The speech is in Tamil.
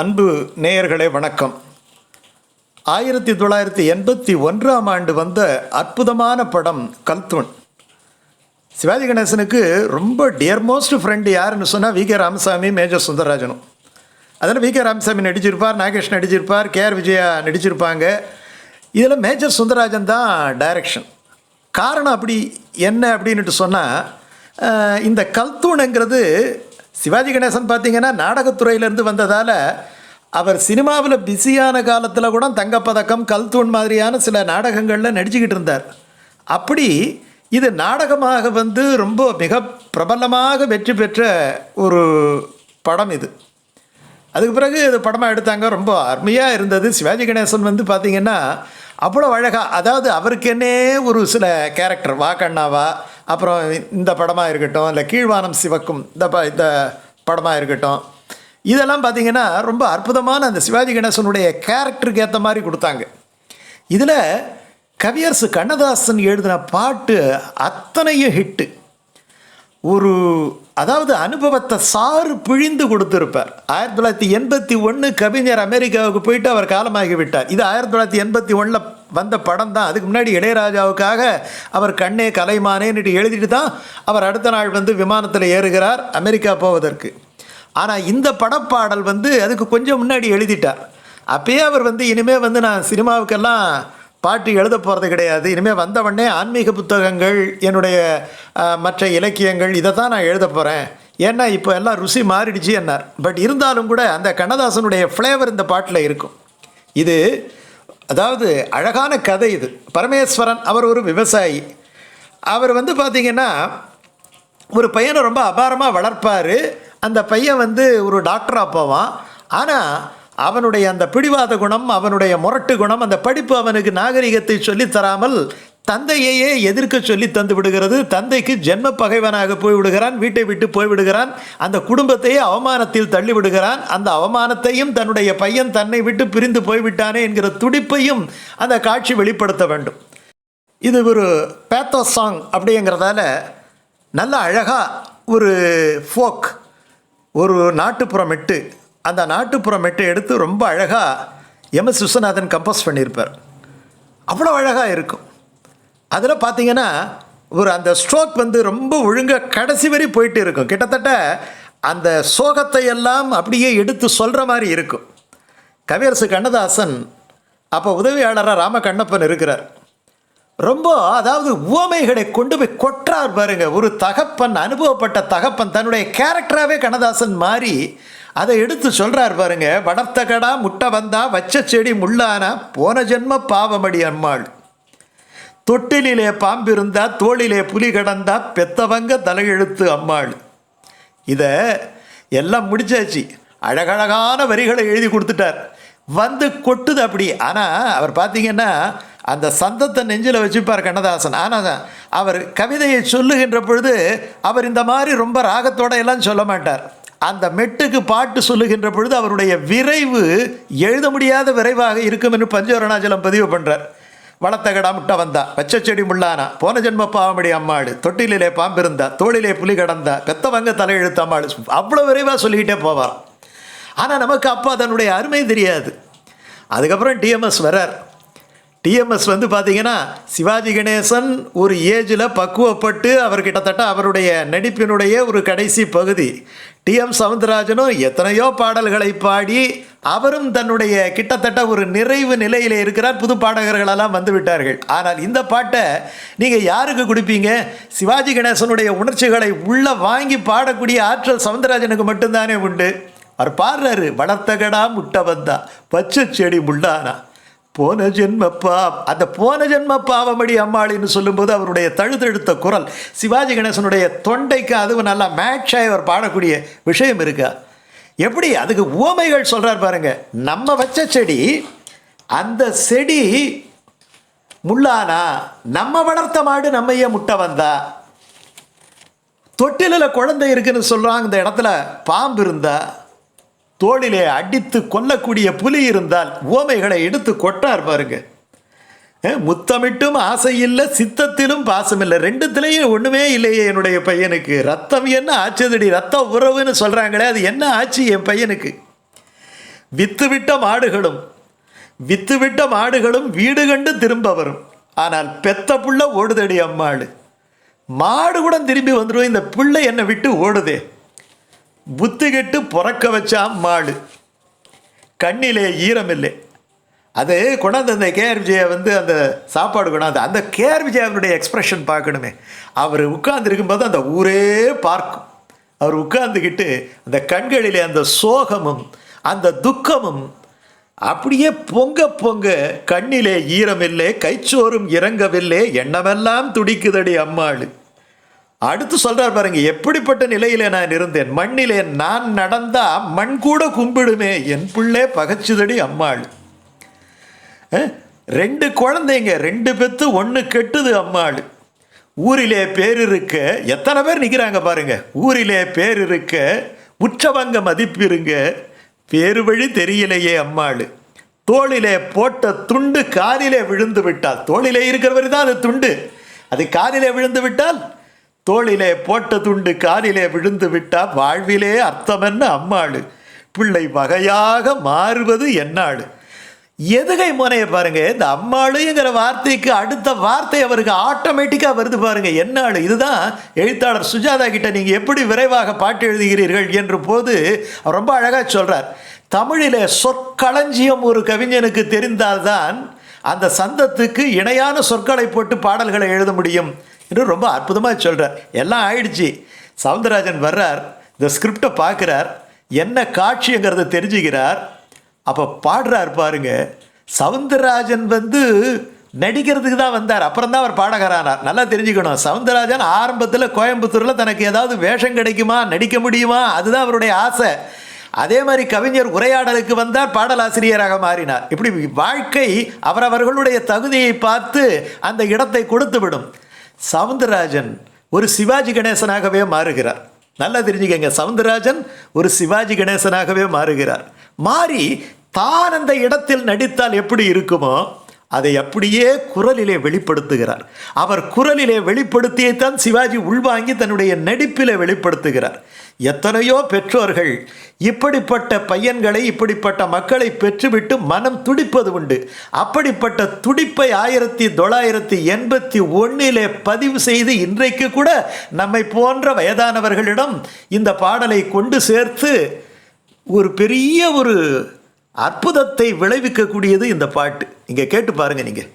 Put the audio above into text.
அன்பு நேயர்களே வணக்கம். ஆயிரத்தி தொள்ளாயிரத்தி எண்பத்தி ஒன்றாம் ஆண்டு வந்த அற்புதமான படம் கல்துன் சிவாஜி கணேசனுக்கு ரொம்ப டியர் மோஸ்ட் ஃப்ரெண்டு யாருன்னு சொன்னால் வி கே ராமசாமி மேஜர் சுந்தரராஜனும். அதில் வி கே ராமசாமி நடிச்சிருப்பார் நாகேஷ் நடிச்சிருப்பார் கே ஆர் விஜயா நடிச்சிருப்பாங்க. இதில் மேஜர் சுந்தரராஜன் தான் டைரக்ஷன் காரணம் அப்படி என்ன அப்படின்னுட்டு சொன்னால் இந்த கல்தூணுங்கிறது சிவாஜி கணேசன் பார்த்தீங்கன்னா நாடகத்துறையிலேருந்து வந்ததால் அவர் சினிமாவில் பிஸியான காலத்தில் கூட தங்கப்பதக்கம் கல்தூண் மாதிரியான சில நாடகங்களில் நடிச்சுக்கிட்டு இருந்தார். அப்படி இது நாடகமாக வந்து ரொம்ப மிக பிரபலமாக வெற்றி பெற்ற ஒரு படம் இது. அதுக்கு பிறகு இது படமாக எடுத்தாங்க. ரொம்ப அருமையாக இருந்தது. சிவாஜி கணேசன் வந்து பார்த்திங்கன்னா அவ்வளோ அழகாக அதாவது அவருக்கென்னே ஒரு சில கேரக்டர் வா கண்ணாவா அப்புறம் இந்த படமாக இருக்கட்டும் இல்லை கீழ்வானம் சிவக்கும் இந்த ப இந்த படமாக இருக்கட்டும். இதெல்லாம் பார்த்திங்கன்னா ரொம்ப அற்புதமான அந்த சிவாஜி கணேசனுடைய கேரக்டருக்கு ஏற்ற மாதிரி கொடுத்தாங்க. இதில் கவியரசு கண்ணதாசன் எழுதின பாட்டு அத்தனையும் ஹிட்டு. ஒரு அதாவது அனுபவத்தை சாறு பிழிந்து கொடுத்துருப்பார். ஆயிரத்தி தொள்ளாயிரத்தி எண்பத்தி ஒன்று கவிஞர் அமெரிக்காவுக்கு போயிட்டு அவர் காலமாகி விட்டார் இது ஆயிரத்தி தொள்ளாயிரத்தி எண்பத்தி ஒன்றில் வந்த படம் தான். அதுக்கு முன்னாடி இளையராஜாவுக்காக அவர் கண்ணே கலைமானேன்னுட்டு எழுதிட்டு தான் அவர் அடுத்த நாள் வந்து விமானத்தில் ஏறுகிறார் அமெரிக்கா போவதற்கு. ஆனால் இந்த படப்பாடல் வந்து அதுக்கு கொஞ்சம் முன்னாடி எழுதிட்டார். அப்பயே அவர் வந்து இனிமேல் வந்து நான் சினிமாவுக்கெல்லாம் பாட்டு எழுத போகிறது கிடையாது. இனிமேல் வந்தவொடனே ஆன்மீக புத்தகங்கள் என்னுடைய மற்ற இலக்கியங்கள் இதை தான் நான் எழுத போகிறேன் ஏன்னா இப்போ எல்லாம் ருசி மாறிடுச்சு என்னார். பட் இருந்தாலும் கூட அந்த கண்ணதாசனுடைய ஃப்ளேவர் இந்த பாட்டில் இருக்கும். இது அதாவது அழகான கதை இது. பரமேஸ்வரன் அவர் ஒரு விவசாயி. அவர் வந்து பார்த்திங்கன்னா ஒரு பையனை ரொம்ப அபாரமாக வளர்ப்பார். அந்த பையன் வந்து ஒரு டாக்டராக போவான். ஆனால் அவனுடைய அந்த பிடிவாத குணம் அவனுடைய முரட்டு குணம் அந்த படிப்பு அவனுக்கு நாகரிகத்தை சொல்லித் தராமல் தந்தையையே எதிர்க்க சொல்லி தந்து விடுகிறது. தந்தைக்கு ஜென்ம பகைவனாக போய் விடுகிறான் வீட்டை விட்டு போய் விடுகிறான். அந்த குடும்பத்தையே அவமானத்தில் தள்ளி விடுகிறான். அந்த அவமானத்தையும் தன்னுடைய பையன் தன்னை விட்டு பிரிந்து போய்விட்டானே என்கிற துடிப்பையும் அந்த காட்சி வெளிப்படுத்த வேண்டும். இது ஒரு பேத்தோ சாங் அப்படிங்கிறதால நல்ல அழகாக ஒரு ஃபோக் ஒரு நாட்டுப்புறமிட்டு அந்த நாட்டுப்புற மெட்டை எடுத்து ரொம்ப அழகாக எம் எஸ் விஸ்வநாதன் கம்போஸ் பண்ணியிருப்பார். அவ்வளோ அழகாக இருக்கும். அதில் பார்த்தீங்கன்னா ஒரு அந்த ஸ்ட்ரோக் வந்து ரொம்ப ஒழுங்காக கடைசி வரை போயிட்டு இருக்கும். கிட்டத்தட்ட அந்த சோகத்தை எல்லாம் அப்படியே எடுத்து சொல்கிற மாதிரி இருக்கும். கவியரசு கண்ணதாசன் அப்போ உதவியாளராக ராம கண்ணப்பன் இருக்கிறார். ரொம்ப அதாவது உவமைகளை கொண்டு போய் கொற்றார் பாருங்க. ஒரு தகப்பன் அனுபவப்பட்ட தகப்பன் தன்னுடைய கேரக்டராகவே கண்ணதாசன் மாறி அதை எடுத்து சொல்கிறார் பாருங்க வடத்தகடா கடா முட்டை வந்தா வச்ச செடி முள்ளானா போன ஜென்ம பாவமடி அம்மாள். தொட்டிலே பாம்பிருந்தா தோளிலே புலி கடந்தா பெத்தவங்க தலையெழுத்து அம்மாள். இதை எல்லாம் முடிச்சாச்சு. அழகழகான வரிகளை எழுதி கொடுத்துட்டார். வந்து கொட்டுது அப்படி. ஆனால் அவர் பார்த்தீங்கன்னா அந்த சந்தத்தை நெஞ்சில் வச்சுப்பார் கண்ணதாசன். ஆனால் அவர் கவிதையை சொல்லுகின்ற பொழுது அவர் இந்த மாதிரி ரொம்ப ராகத்தோட எல்லாம் சொல்ல மாட்டார். அந்த மெட்டுக்கு பாட்டு சொல்லுகின்ற பொழுது அவருடைய விரைவு எழுத முடியாத விரைவாக இருக்கும் என்று பஞ்சவரணாச்சலம் பதிவு பண்ணுறார் வளர்த்தகடா முட்டை வந்தா பச்சை செடி முள்ளானா போன ஜென்ம பாவமடி அம்மாடு தொட்டிலே பாம்பிருந்தா தோளிலே புலி கடந்தா பெத்தவங்க தலையெழுத்த அம்மாடு அவ்வளோ விரைவாக சொல்லிக்கிட்டே போவார் ஆனால் நமக்கு அப்போ தன்னுடைய அருமை தெரியாது. அதுக்கப்புறம் டிஎம்எஸ் வரார் டிஎம்எஸ் வந்து பார்த்தீங்கன்னா சிவாஜி கணேசன் ஒரு ஏஜில் பக்குவப்பட்டு அவர் கிட்டத்தட்ட அவருடைய நடிப்பினுடைய ஒரு கடைசி பகுதி. டிஎம் சவுந்தரராஜனும் எத்தனையோ பாடல்களை பாடி அவரும் தன்னுடைய கிட்டத்தட்ட ஒரு நிறைவு நிலையில் இருக்கிறார். புது பாடகர்களெல்லாம் வந்து விட்டார்கள். ஆனால் இந்த பாட்டை நீங்கள் யாருக்கு கொடுப்பீங்க? சிவாஜி கணேசனுடைய உணர்ச்சிகளை உள்ள வாங்கி பாடக்கூடிய ஆற்றல் சவுந்தரராஜனுக்கு மட்டும்தானே உண்டு? அவர் பாடுறாரு வளர்த்தகடா முட்டை வந்தா பச்சை செடி முள்ளானா. போன ஜென்மப்பா அந்த போன ஜென்ம பாவமடி அம்மாளின்னு சொல்லும்போது அவருடைய தழுதெழுத்த குரல் சிவாஜி கணேசனுடைய தொண்டைக்கு அதுவும் நல்லா மேட்ச் அவர் பாடக்கூடிய விஷயம் இருக்கா? எப்படி? அதுக்கு உவமைகள் சொல்கிறார் பாருங்க. நம்ம வச்ச செடி அந்த செடி முள்ளானா நம்ம வளர்த்த மாடு நம்மையே முட்டை வந்தா தொட்டிலில் குழந்தை இருக்குன்னு சொல்கிறாங்க இந்த இடத்துல பாம்பு இருந்தால் தோளிலே அடித்து கொல்லக்கூடிய புலி இருந்தால் ஓமைகளை எடுத்து கொட்டார் பாருங்க. முத்தமிட்டும் ஆசை இல்லை சித்தத்திலும் பாசம் இல்லை ரெண்டுத்திலையும் ஒன்றுமே இல்லையே என்னுடைய பையனுக்கு. ரத்தம் என்ன ஆச்சுதடி? ரத்த உறவுன்னு சொல்கிறாங்களே அது என்ன ஆச்சு என் பையனுக்கு? வித்துவிட்ட மாடுகளும் வித்துவிட்ட மாடுகளும் வீடு கண்டு திரும்ப வரும். ஆனால் பெத்த புள்ள ஓடுதடி அம்மாள். மாடு கூட திரும்பி வந்துடும் இந்த பிள்ளை என்னை விட்டு ஓடுதே. புத்தி கெட்டு பிறக்க வச்சா மாடு கண்ணிலே ஈரமில்லை. அது கொண்டாந்து அந்த கேஆர் விஜயா வந்து அந்த சாப்பாடு கொண்டாந்து அந்த கேஆர் விஜயாவினுடைய எக்ஸ்ப்ரெஷன் பார்க்கணுமே. அவர் உட்கார்ந்துருக்கும்போது அந்த ஊரே பார்க்கும். அவர் உட்கார்ந்துக்கிட்டு அந்த கண்களிலே அந்த சோகமும் அந்த துக்கமும் அப்படியே பொங்க பொங்க கண்ணிலே ஈரமில்லை கைச்சோறும் இறங்கவில்லை எண்ணமெல்லாம் துடிக்குதடி அம்மாள். அடுத்து சொல்றார் பாருங்க எப்படிப்பட்ட நிலையிலே நான் இருந்தேன்? மண்ணிலே நான் நடந்தா மண் கூட கும்பிடுமே. என் பிள்ளை பகைச்சுதடி அம்மாள். ரெண்டு குழந்தைங்க ரெண்டு பெத்து ஒன்று கெட்டுது அம்மாள். ஊரிலே பேர் இருக்க எத்தனை பேர் நிற்கிறாங்க பாருங்க. ஊரிலே பேர் இருக்க உற்சவங்க மதிப்பிருங்க. பேரு வழி தெரியலையே அம்மாள். தோளிலே போட்ட துண்டு காலிலே விழுந்து விட்டால் தோளிலே இருக்கிறவரை தான் அது துண்டு. அது காலிலே விழுந்து விட்டால் தோளிலே போட்ட துண்டு காலிலே விழுந்து விட்டால் வாழ்விலே அர்த்தமென்ன அம்மாள்? பிள்ளை வகையாக மாறுவது என்னாள்? எதுகை முனைய பாருங்க இந்த அம்மாளுங்கிற வார்த்தைக்கு அடுத்த வார்த்தை அவருக்கு ஆட்டோமேட்டிக்காக வருது பாருங்க என்னாள்? இதுதான் எழுத்தாளர் சுஜாதா கிட்ட நீங்கள் எப்படி விரைவாக பாட்டு எழுதுகிறீர்கள் என்று போது அவர் ரொம்ப அழகாக சொல்கிறார் தமிழிலே சொற்களஞ்சியம் ஒரு கவிஞனுக்கு தெரிந்தால்தான் அந்த சந்தத்துக்கு இணையான சொற்களை போட்டு பாடல்களை எழுத முடியும் என்று ரொம்ப அற்புதமாக சொல்கிறார் எல்லாம் ஆயிடுச்சு. சவுந்தரராஜன் வர்றார். இந்த ஸ்கிரிப்டை பார்க்குறார். என்ன காட்சிங்கிறத தெரிஞ்சுக்கிறார். அப்போ பாடுறார் பாருங்க. சவுந்தரராஜன் வந்து நடிக்கிறதுக்கு தான் வந்தார். அப்புறம் தான் அவர் பாடகரானார். நல்லா தெரிஞ்சுக்கணும். சவுந்தரராஜன் ஆரம்பத்தில் கோயம்புத்தூரில் தனக்கு ஏதாவது வேஷம் கிடைக்குமா? நடிக்க முடியுமா? அதுதான் அவருடைய ஆசை. அதே மாதிரி கவிஞர் உரையாடலுக்கு வந்தார் பாடலாசிரியராக மாறினார். இப்படி வாழ்க்கை அவரவர்களுடைய தகுதியை பார்த்து அந்த இடத்தை கொடுத்து விடும். சவுந்தரராஜன் ஒரு சிவாஜி கணேசனாகவே மாறுகிறார். நல்லா தெரிஞ்சுக்கங்க சவுந்தரராஜன் ஒரு சிவாஜி கணேசனாகவே மாறுகிறார். மாறி தான் அந்த இடத்தில் நடித்தால் எப்படி இருக்குமோ அதை அப்படியே குரலிலே வெளிப்படுத்துகிறார். அவர் குரலிலே வெளிப்படுத்தியைத்தான் சிவாஜி உள்வாங்கி தன்னுடைய நடிப்பிலே வெளிப்படுத்துகிறார். எத்தனையோ பெற்றோர்கள் இப்படிப்பட்ட பையன்களை இப்படிப்பட்ட மக்களை பெற்றுவிட்டு மனம் துடிப்பது உண்டு. அப்படிப்பட்ட துடிப்பை ஆயிரத்தி தொள்ளாயிரத்தி எண்பத்தி ஒன்றிலே பதிவு செய்து இன்றைக்கு கூட நம்மை போன்ற வயதானவர்களிடம் இந்த பாடலை கொண்டு சேர்த்து ஒரு பெரிய ஒரு அற்புதத்தை விளைவிக்கக்கூடியது இந்த பாட்டு. இங்கே கேட்டு பாருங்கள் நீங்கள்